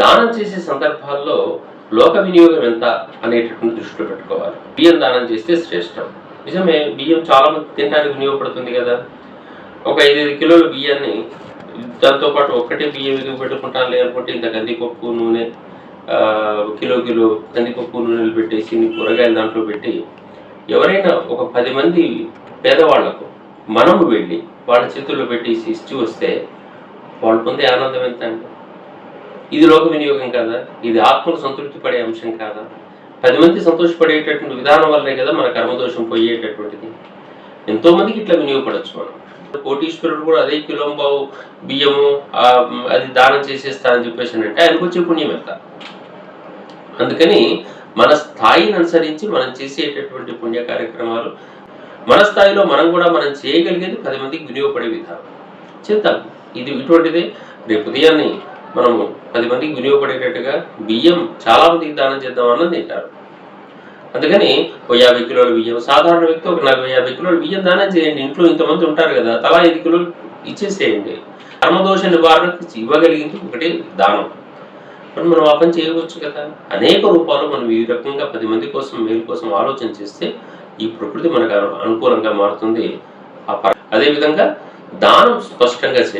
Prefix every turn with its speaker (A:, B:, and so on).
A: దానం చేసే సందర్భాల్లో లోక వినియోగం ఎంత అనేటటువంటి దృష్టిలో పెట్టుకోవాలి. బియ్యం దానం చేస్తే శ్రేష్టం. నిజమే బియ్యం చాలా మంది తినడానికి వినియోగపడుతుంది కదా. ఒక ఐదైదు కిలోల బియ్యాన్ని దాంతోపాటు ఒక్కటే బియ్యం ఎదుగు పెట్టుకుంటాను లేకపోతే ఇంత కందిపప్పు నూనె కిలో కిలో కందిపప్పు నూనెలు పెట్టేసి కూరగాయలు దాంట్లో పెట్టి ఎవరైనా ఒక పది మంది పేదవాళ్ళకు మనము వెళ్ళి వాళ్ళ చేతుల్లో పెట్టేసి ఇచ్చి వస్తే వాళ్ళు పొందే ఆనందం ఎంత అండి? ఇది లోక వినియోగం కాదా? ఇది ఆత్మకు సంతృప్తి పడే అంశం కాదా? పది మంది సంతోషపడేటటువంటి విధానం వల్లే కదా మన కర్మదోషం పోయేటటువంటిది. ఎంతో మందికి ఇట్లా వినియోగపడచ్చు మనం. కోటీశ్వరుడు కూడా అదే కిలోంబావు బియ్యము అది దానం చేసేస్తా అని చెప్పేసి అంటే ఆయనకు వచ్చే పుణ్యం ఎంత? అందుకని మన స్థాయిని అనుసరించి మనం చేసేటటువంటి పుణ్య కార్యక్రమాలు మన స్థాయిలో మనం కూడా మనం చేయగలిగేది పది మందికి వినియోగపడే విధానం. చేద్దాం. ఇది ఇటువంటిదే. రేపు ఉదయాన్నే మనము పది మందికి వినియోగపడేటట్టుగా బియ్యం చాలా మందికి దానం చేద్దాం అన్నది తింటారు. అందుకని ఓ యాభై కిలోల బియ్యం సాధారణ వ్యక్తి ఒక నలభై యాభై కిలోల బియ్యం దానం చేయండి. ఇంట్లో ఇంతమంది ఉంటారు కదా తలా ఐదు కిలోలు ఇచ్చేసేయండి. కర్మదోష నివారణకు ఇవ్వగలిగింది ఒకటి దానం. మరి మనం ఆ పని చేయవచ్చు కదా. అనేక రూపాలు మనం ఈ రకంగా పది మంది కోసం మేలు కోసం ఆలోచన చేస్తే ఈ ప్రకృతి మనకు అనుకూలంగా మారుతుంది. ఆ అదేవిధంగా దానం స్పష్టంగా చేయాలి